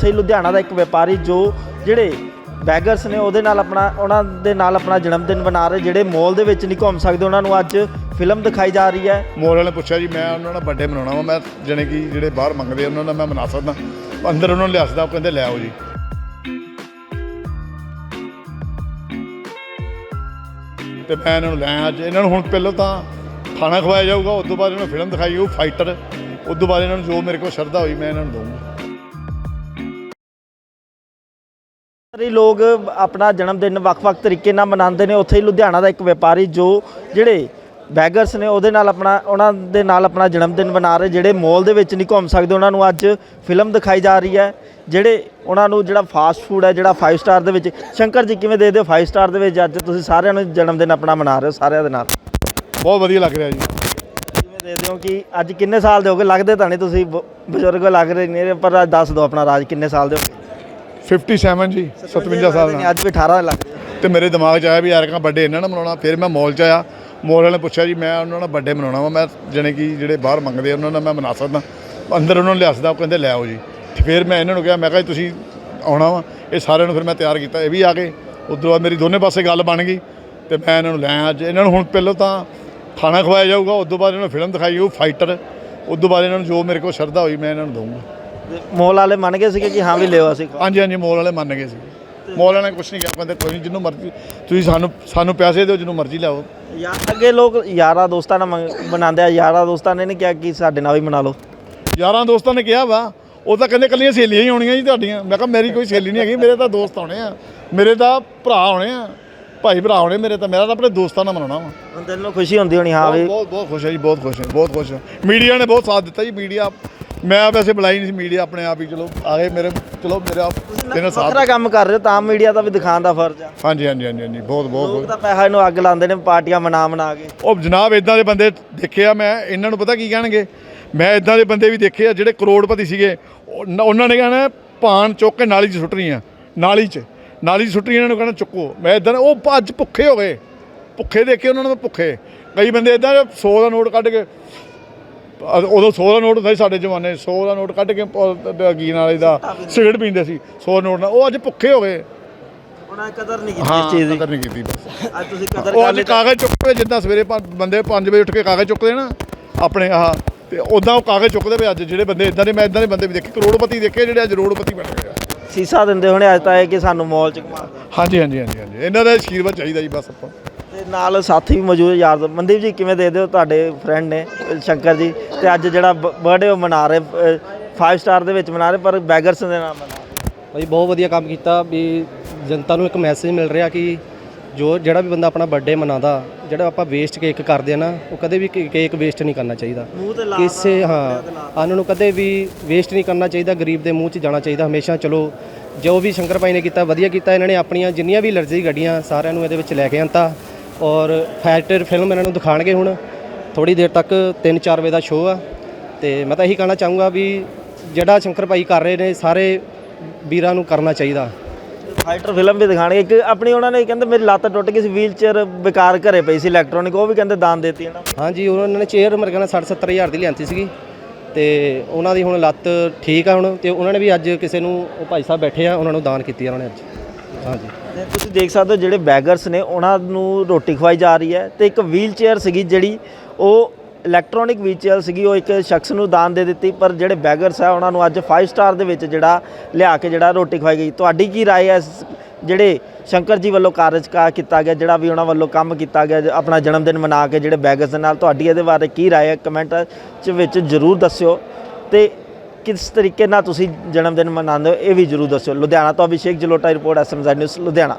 ਸਹੀ ਲੁਧਿਆਣਾ ਦਾ ਇੱਕ ਵਪਾਰੀ ਜੋ ਜਿਹੜੇ ਬੈਗਰਸ ਨੇ ਉਹਦੇ ਨਾਲ ਆਪਣਾ, ਉਹਨਾਂ ਦੇ ਨਾਲ ਆਪਣਾ ਜਨਮ ਦਿਨ ਮਨਾ ਰਹੇ, ਜਿਹੜੇ ਮੋਲ ਦੇ ਵਿੱਚ ਨਹੀਂ ਘੁੰਮ ਸਕਦੇ, ਉਹਨਾਂ ਨੂੰ ਅੱਜ ਫਿਲਮ ਦਿਖਾਈ ਜਾ ਰਹੀ ਹੈ। ਮੋਲ ਵਾਲੇ ਨੇ ਪੁੱਛਿਆ ਜੀ, ਮੈਂ ਉਹਨਾਂ ਦਾ ਬਰਥਡੇ ਮਨਾਉਣਾ ਵਾ, ਮੈਂ ਜਾਣੀ ਕਿ ਜਿਹੜੇ ਬਾਹਰ ਮੰਗਦੇ ਉਹਨਾਂ ਦਾ ਮੈਂ ਮਨਾ ਸਕਦਾ। ਅੰਦਰ ਉਹਨਾਂ ਨੂੰ ਲਿਆ ਸਕਦਾ, ਉਹ ਕਹਿੰਦੇ ਲੈ ਆਓ ਜੀ। ਤੇ ਮੈਂ ਇਹਨਾਂ ਨੂੰ ਲੈ ਆਇਆ, ਅੱਜ ਇਹਨਾਂ ਨੂੰ ਹੁਣ ਪਹਿਲਾਂ ਤਾਂ ਖਾਣਾ ਖਵਾਇਆ ਜਾਊਗਾ, ਉਸ ਤੋਂ ਬਾਅਦ ਇਹਨਾਂ ਨੂੰ ਫਿਲਮ ਦਿਖਾਈ ਜਾਊ ਫਾਈਟਰ ਉਸ ਤੋਂ ਬਾਅਦ ਇਹਨਾਂ ਨੂੰ ਜੋ ਮੇਰੇ ਕੋਲ ਸ਼ਰਧਾ ਹੋਈ, ਮੈਂ ਇਹਨਾਂ ਨੂੰ ਦਊਂਗਾ। ਸਾਰੇ ਲੋਕ ਆਪਣਾ ਜਨਮ ਦਿਨ ਵੱਖ-ਵੱਖ ਤਰੀਕੇ ਨਾਲ ਮਨਾਉਂਦੇ ਨੇ। ਉੱਥੇ ਹੀ ਲੁਧਿਆਣਾ ਦਾ ਇੱਕ ਵਪਾਰੀ ਜੋ ਜਿਹੜੇ ਬੈਗਰਸ ਨੇ ਉਹਦੇ ਨਾਲ ਆਪਣਾ ਉਹਨਾਂ ਦੇ ਨਾਲ ਆਪਣਾ ਜਨਮ ਦਿਨ ਮਨਾ ਰਹੇ ਜਿਹੜੇ ਮਾਲ ਦੇ ਵਿੱਚ ਨਹੀਂ ਘੁੰਮ ਸਕਦੇ। ਉਹਨਾਂ ਨੂੰ ਅੱਜ ਫਿਲਮ ਦਿਖਾਈ ਜਾ ਰਹੀ ਹੈ ਜਿਹੜੇ ਉਹਨਾਂ ਨੂੰ ਜਿਹੜਾ ਫਾਸਟ ਫੂਡ ਹੈ ਜਿਹੜਾ 5 ਸਟਾਰ ਦੇ ਵਿੱਚ। ਸ਼ੰਕਰ ਜੀ ਕਿਵੇਂ ਦੇ ਦਿਓ 5 ਸਟਾਰ ਦੇ ਵਿੱਚ ਅੱਜ ਤੁਸੀਂ ਸਾਰਿਆਂ ਨੂੰ ਜਨਮ ਦਿਨ ਆਪਣਾ ਮਨਾ ਰਹੇ ਹੋ ਸਾਰਿਆਂ ਦੇ ਨਾਲ? ਬਹੁਤ ਵਧੀਆ ਲੱਗ ਰਿਹਾ ਜੀ। ਕਿਵੇਂ ਦੇ ਦਿਓ ਕਿ ਅੱਜ ਕਿੰਨੇ ਸਾਲ ਦੇ ਹੋਗੇ ਲੱਗਦੇ ਤਾਂ ਨਹੀਂ ਤੁਸੀਂ ਬਜ਼ੁਰਗ ਲੱਗ ਰਹੇ ਨੇ ਪਰ ਅੱਜ ਦੱਸ ਦਿਓ ਆਪਣਾ ਰਾਜ ਕਿੰਨੇ ਸਾਲ ਦੇ ਹੋ 57 ਜੀ 57 ਸਾਲ ਦਾ ਅੱਜ ਵੀ 18 ਲੱਗ ਤੇ ਮੇਰੇ ਦਿਮਾਗ 'ਚ ਆਇਆ ਵੀ ਯਾਰ ਕਾ ਬਰਥਡੇ ਇਹਨਾਂ ਨਾਲ ਮਨਾਉਣਾ। ਫਿਰ ਮੈਂ ਮਾਲ 'ਚ ਆਇਆ। ਮਾਲ ਵਾਲੇ ਨੇ ਪੁੱਛਿਆ ਜੀ ਮੈਂ ਉਹਨਾਂ ਦਾ ਬਰਥਡੇ ਮਨਾਉਣਾ ਵਾ। ਮੈਂ ਜਾਣੀ ਕਿ ਜਿਹੜੇ ਬਾਹਰ ਮੰਗਦੇ ਉਹਨਾਂ ਦਾ ਮੈਂ ਮਨਾ ਸਕਦਾ। ਅੰਦਰ ਉਹਨਾਂ ਨੂੰ ਲਿਆ ਸਕਦਾ ਉਹ ਕਹਿੰਦੇ ਲੈ ਆਓ ਜੀ। ਫਿਰ ਮੈਂ ਇਹਨਾਂ ਨੂੰ ਕਿਹਾ ਮੈਂ ਕਿਹਾ ਜੀ ਤੁਸੀਂ ਆਉਣਾ ਵਾ। ਇਹ ਸਾਰਿਆਂ ਨੂੰ ਫਿਰ ਮੈਂ ਤਿਆਰ ਕੀਤਾ। ਇਹ ਵੀ ਆ ਗਏ ਉਦੋਂ ਬਾਅਦ ਮੇਰੀ ਦੋਨੇ ਪਾਸੇ ਗੱਲ ਬਣ ਗਈ। ਤੇ ਮੈਂ ਇਹਨਾਂ ਨੂੰ ਲੈ ਅੱਜ ਇਹਨਾਂ ਨੂੰ ਹੁਣ ਪਹਿਲਾਂ ਤਾਂ ਖਾਣਾ ਖਵਾਇਆ ਜਾਊਗਾ ਤੋਂ ਬਾਅਦ ਇਹਨਾਂ ਨੂੰ ਫਿਲਮ ਦਿਖਾਈ ਜਾਊ ਫਾਈਟਰ ਤੋਂ ਬਾਅਦ ਇਹਨਾਂ ਨੂੰ ਜੋ ਮੇਰੇ ਕੋਲ ਸ਼ਰਧਾ ਹੋਈ ਮੈਂ ਇਹਨਾਂ ਨੂੰ ਦਊਂਗਾ। ਮੋਲ ਵਾਲੇ ਮੰਨ ਗਏ ਸੀਗੇ ਕਿ ਹਾਂ ਵੀ ਲਿਓ ਅਸੀਂ ਹਾਂਜੀ ਹਾਂਜੀ ਮੋਲ ਵਾਲੇ ਮੰਨ ਗਏ ਸੀ ਮੋਲ ਵਾਲਿਆਂ ਨੇ ਕੁਝ ਨਹੀਂ ਕਹਿੰਦੇ ਕੋਈ ਨਹੀਂ ਜਿਹਨੂੰ ਮਰਜ਼ੀ ਤੁਸੀਂ ਸਾਨੂੰ ਸਾਨੂੰ ਪੈਸੇ ਦਿਓ ਜਿਹਨੂੰ ਮਰਜ਼ੀ ਲਿਆਓ। ਯਾਰ ਅੱਗੇ ਲੋਕ ਯਾਰਾਂ ਦੋਸਤਾਂ ਨਾਲ ਮੰਗ- ਮਨਾਉਂਦੇ ਆ ਯਾਰਾਂ ਦੋਸਤਾਂ ਨੇ ਨਹੀਂ ਕਿਹਾ ਕਿ ਸਾਡੇ ਨਾਲ ਵੀ ਮਨਾ ਲਓ। ਯਾਰਾਂ ਦੋਸਤਾਂ ਨੇ ਕਿਹਾ ਵਾ ਉਹ ਤਾਂ ਕਹਿੰਦੇ ਕੱਲੀਆਂ ਸਹੇਲੀਆਂ ਹੀ ਹੋਣੀਆਂ ਜੀ ਤੁਹਾਡੀਆਂ। ਮੈਂ ਕਿਹਾ ਮੇਰੀ ਕੋਈ ਸਹੇਲੀ ਨਹੀਂ ਹੈਗੀ ਮੇਰੇ ਤਾਂ ਦੋਸਤ ਹੋਣੇ ਆ। ਮੇਰੇ ਤਾਂ ਭਰਾ ਹੋਣੇ ਆ ਭਾਈ ਭਰਾ ਹੋਣੇ ਮੇਰੇ ਤਾਂ ਮੇਰਾ ਤਾਂ ਆਪਣੇ ਦੋਸਤਾਂ ਨਾਲ ਮਨਾਉਣਾ ਵਾ। ਹੁਣ ਦਿਲ ਨੂੰ ਖੁਸ਼ੀ ਹੁੰਦੀ ਹੋਣੀ ਹਾਂ ਵੀ ਬਹੁਤ ਬਹੁਤ ਖੁਸ਼ ਹੈ ਜੀ ਬਹੁਤ ਖੁਸ਼ ਹੈ ਬਹੁਤ ਖੁਸ਼ ਹੈ ਮੀਡੀਆ ਨੇ ਬਹੁਤ ਸਾਥ ਦਿੱਤਾ ਜੀ ਮੀਡੀਆ ਮੈਂ ਵੈਸੇ ਬੁਲਾਈ ਨਹੀਂ ਸੀ ਮੀਡੀਆ ਆਪਣੇ ਆਪ ਹੀ ਚਲੋ ਆ ਗਏ ਮੇਰੇ ਚਲੋ ਮੇਰਾ ਇਹਨਾਂ ਸਾਥ ਵੱਖਰਾ ਕੰਮ ਕਰ ਰਹੇ ਹੋ ਤਾਂ ਮੀਡੀਆ ਦਾ ਵੀ ਦਿਖਾਉਣ ਦਾ ਫਰਜ਼ ਆ। ਹਾਂਜੀ ਹਾਂਜੀ ਹਾਂਜੀ ਹਾਂਜੀ ਬਹੁਤ ਬਹੁਤ ਲੋਕ ਬਹੁਤ। ਤਾਂ ਪੈਸਾ ਇਹਨੂੰ ਅੱਗ ਲਾਉਂਦੇ ਨੇ ਪਾਰਟੀਆਂ ਮਨਾ ਮਨਾ ਕੇ। ਉਹ ਜਨਾਬ ਇਦਾਂ ਦੇ ਬੰਦੇ ਦੇਖਿਆ ਮੈਂ ਇਹਨਾਂ ਨੂੰ ਪਤਾ ਕੀ ਕਹਿਣਗੇ? ਮੈਂ ਇਦਾਂ ਦੇ ਬੰਦੇ ਵੀ ਦੇਖੇ ਆ ਜਿਹੜੇ ਕਰੋੜਪਤੀ ਸੀਗੇ। ਉਹ- ਉਹਨਾਂ ਨੇ ਕਹਿਣਾ ਪਾਨ ਚੁੱਕ ਕੇ ਨਾਲੀ 'ਚ ਸੁੱਟਣੀ ਆ ਨਾਲੀ 'ਚ। ਨਾਲੀ 'ਚ ਸੁੱਟਣੀ ਇਹਨਾਂ ਨੂੰ ਕਹਿਣਾ ਚੁੱਕੋ। ਮੈਂ ਇਦਾਂ ਉਹ ਅੱਜ ਭੁੱਖੇ ਹੋ ਗਏ। ਭੁੱਖੇ ਦੇਖੇ ਉਹਨਾਂ ਨੂੰ ਭੁੱਖੇ। ਕਈ ਬੰਦੇ ਇਦਾਂ 100 ਦਾ ਨੋਟ ਕੱਢ ਕੇ ਉਦੋਂ 100 ਦਾ ਨੋਟ ਹੁੰਦਾ ਸੀ ਸਾਡੇ ਜ਼ਮਾਨੇ 100 ਦਾ ਨੋਟ ਕੱਢ ਕੇ ਕੀ ਨਾਲ ਇਹਦਾ ਸਿਗਰਟ ਪੀਂਦੇ ਸੀ 100 ਨੋਟ ਨਾਲ ਉਹ ਅੱਜ ਭੁੱਖੇ ਹੋ ਗਏ ਉਹਨਾਂ ਕਦਰ ਨਹੀਂ ਕੀਤੀ ਹਾਂ ਇਸ ਚੀਜ਼ ਦੀ ਕਦਰ ਨਹੀਂ ਕੀਤੀ ਬਸ ਅੱਜ ਤੁਸੀਂ ਕਦਰ ਉਹ ਅੱਜ ਕਾਗਜ਼ ਚੁੱਕਦੇ ਜਿੱਦਾਂ ਸਵੇਰੇ ਬੰਦੇ 5 ਵਜੇ ਉੱਠ ਕੇ ਕਾਗਜ਼ ਚੁੱਕਦੇ ਨਾ ਆਪਣੇ ਆਹ ਤੇ ਉਦਾਂ ਉਹ ਕਾਗਜ਼ ਚੁੱਕਦੇ ਪਏ ਅੱਜ ਜਿਹੜੇ ਬੰਦੇ ਇਦਾਂ ਦੇ ਮੈਂ ਇਦਾਂ ਦੇ ਬੰਦੇ ਵੀ ਦੇਖੇ ਕਰੋੜਪਤੀ ਦੇਖੇ ਜਿਹੜੇ ਅੱਜ ਰੋੜਪਤੀ ਬਣ ਗਏ। ਸੀਸਾ ਦਿੰਦੇ ਹੋਣੇ ਅੱਜ ਤਾਂ ਇਹ ਕਿ ਸਾਨੂੰ ਮਾਲ ਚ ਘੁਮਾ। ਹਾਂਜੀ ਹਾਂਜੀ ਹਾਂਜੀ ਹਾਂਜੀ ਇਹਨਾਂ ਦਾ ਆਸ਼ੀਰਵਾਦ ਚਾਹੀਦਾ ਜੀ ਬਸ ਆਪਾਂ ਤੇ ਨਾਲ ਸਾਥੀ ਵੀ ਮੌਜੂਦ ਯਾਰ ਦੋਸਤ। ਮਨਦੀਪ ਜੀ ਕਿਵੇਂ ਦੇ ਦਿਓ ਤੁਹਾਡੇ ਫਰੈਂਡ ਨੇ ਅ, ਸ਼ੰਕਰ ਜੀ? ਤੇ ਅੱਜ ਜਿਹੜਾ ਬਰਥਡੇ ਉਹ ਮਨਾ ਰਹੇ 5 ਸਟਾਰ ਦੇ ਵਿੱਚ ਮਨਾ ਰਹੇ ਪਰ ਬੈਗਰਸ ਦੇ ਨਾਲ ਮਨਾ ਰਹੇ। ਭਾਈ ਬਹੁਤ ਵਧੀਆ ਕੰਮ ਕੀਤਾ ਵੀ ਜਨਤਾ ਨੂੰ ਇੱਕ ਮੈਸੇਜ ਮਿਲ ਰਿਹਾ ਕਿ ਜੋ ਜਿਹੜਾ ਵੀ ਬੰਦਾ ਆਪਣਾ ਬਰਥਡੇ ਮਨਾਉਂਦਾ ਜਿਹੜਾ ਆਪਾਂ ਵੇਸਟ ਕੇਕ ਕਰਦੇ ਆ ਨਾ ਉਹ ਕਦੇ ਵੀ ਕੇਕ ਵੇਸਟ ਨਹੀਂ ਕਰਨਾ ਚਾਹੀਦਾ। ਮੂੰਹ ਤੇ ਲਾ ਕਿਸੇ ਹਾਂ ਉਹਨਾਂ ਨੂੰ ਕਦੇ ਵੀ ਵੇਸਟ ਨਹੀਂ ਕਰਨਾ ਚਾਹੀਦਾ ਗਰੀਬ ਦੇ ਮੂੰਹ 'ਚ ਜਾਣਾ ਚਾਹੀਦਾ ਹਮੇਸ਼ਾ ਚਲੋ। ਜੋ ਵੀ ਸ਼ੰਕਰ ਭਾਈ ਨੇ ਕੀਤਾ ਵਧੀਆ ਕੀਤਾ ਇਹਨਾਂ ਨੇ ਆਪਣੀਆਂ ਜਿੰਨੀਆਂ ਵੀ ਲਰਜ਼ੀ ਗੱਡੀਆਂ ਸਾਰਿਆਂ ਨੂੰ ਇਹਦੇ ਵਿੱਚ ਲੈ ਕੇ ਆਂਤਾ। ਔਰ ਫੈਕਟਰ ਫਿਲਮ ਇਹਨਾਂ ਨੂੰ ਦਿਖਾਣਗੇ ਹੁਣ। ਥੋੜੀ ਦੇਰ ਤੱਕ 3-4 ਵਜੇ ਦਾ ਸ਼ੋਅ ਆ। ਤੇ ਮੈਂ ਤਾਂ ਇਹੀ ਕਹਿਣਾ ਚਾਹੂੰਗਾ ਵੀ ਜਿਹੜਾ ਸ਼ੰਕਰ ਭਾਈ ਕਰ ਰਹੇ ਨੇ ਸਾਰੇ ਵੀਰਾਂ ਨੂੰ ਕਰਨਾ ਚਾਹੀਦਾ। ਫਾਈਟਰ ਫਿਲਮ ਵੀ ਦਿਖਾਣਗੇ। ਇੱਕ ਆਪਣੀ ਉਹਨਾਂ ਨੇ ਕਹਿੰਦੇ ਮੇਰੀ ਲੱਤ ਟੁੱਟ ਗਈ ਸੀ ਵੀਲ ਚੇਅਰ ਬੇਕਾਰ ਘਰੇ ਪਈ ਸੀ ਇਲੈਕਟ੍ਰੋਨਿਕ ਉਹ ਵੀ ਕਹਿੰਦੇ ਦਾਨ ਦੇਤੀ ਇਹਨਾਂ ਨੂੰ। ਹਾਂਜੀ ਉਹਨਾਂ ਨੇ ਚੇਅਰ ਮੇਰੇ ਕਹਿੰਦਾ 60 70 ਹਜ਼ਾਰ ਦੀ ਲਿਆਂਤੀ ਸੀਗੀ। ਤੇ ਉਹਨਾਂ ਦੀ ਹੁਣ ਲੱਤ ਠੀਕ ਆ ਹੁਣ। ਤੇ ਉਹਨਾਂ ਨੇ ਵੀ ਅੱਜ ਕਿਸੇ ਨੂੰ ਉਹ ਭਾਈ ਸਾਹਿਬ ਬੈਠੇ ਆ ਉਹਨਾਂ ਨੂੰ ਦਾਨ ਕੀਤੀ ਉਹਨਾਂ ਨੇ ਅੱਜ। ਹਾਂਜੀ ਤੇ ਤੁਸੀਂ ਦੇਖ ਸਕਦੇ ਹੋ ਜਿਹੜੇ ਬੈਗਰਸ ਨੇ ਉਹਨਾਂ ਨੂੰ ਰੋਟੀ ਖਵਾਈ ਜਾ ਰਹੀ ਹੈ ਤੇ ਇੱਕ ਵੀਲ ਚੇਅਰ ਸੀਗੀ ਜਿਹੜੀ ਉਹ ਇਲੈਕਟ੍ਰੋਨਿਕ ਵੀਲ ਚੇਅਰ ਸੀਗੀ ਉਹ ਇੱਕ ਸ਼ਖਸ ਨੂੰ ਦਾਨ ਦੇ ਦਿੱਤੀ ਪਰ ਜਿਹੜੇ ਬੈਗਰਸ ਆ ਉਹਨਾਂ ਨੂੰ ਅੱਜ 5 ਸਟਾਰ ਦੇ ਵਿੱਚ ਜਿਹੜਾ ਲਿਆ ਕੇ ਜਿਹੜਾ ਰੋਟੀ ਖਵਾਈ ਗਈ ਤੁਹਾਡੀ ਕੀ رائے ਹੈ ਇਸ ਜਿਹੜੇ ਸ਼ੰਕਰ ਜੀ ਵੱਲੋਂ ਕਾਰਜ ਕਾ ਕੀਤਾ ਗਿਆ ਜਿਹੜਾ ਵੀ ਉਹਨਾਂ ਵੱਲੋਂ ਕੰਮ ਕੀਤਾ ਗਿਆ ਜ- ਆਪਣਾ ਜਨਮ ਦਿਨ ਮਨਾ ਕੇ ਜਿਹੜੇ ਬੈਗਰਸ ਦੇ ਨਾਲ ਤੁਹਾਡੀ ਇਹਦੇ ਬਾਰੇ ਕੀ رائے ਹੈ ਕਮੈਂਟ ਚ ਵਿੱਚ ਜਰੂਰ ਦੱਸਿਓ ਤੇ ਕਿਸ ਤਰੀਕੇ ਨਾਲ ਤੁਸੀਂ ਜਨਮ ਦਿਨ ਮਨਾਉਂਦੇ ਹੋ, ਇਹ ਵੀ ਜਰੂਰ ਦੱਸਿਓ। ਲੁਧਿਆਣਾ ਤੋਂ Abhishek Jalota report SMZ news, Ludhiana.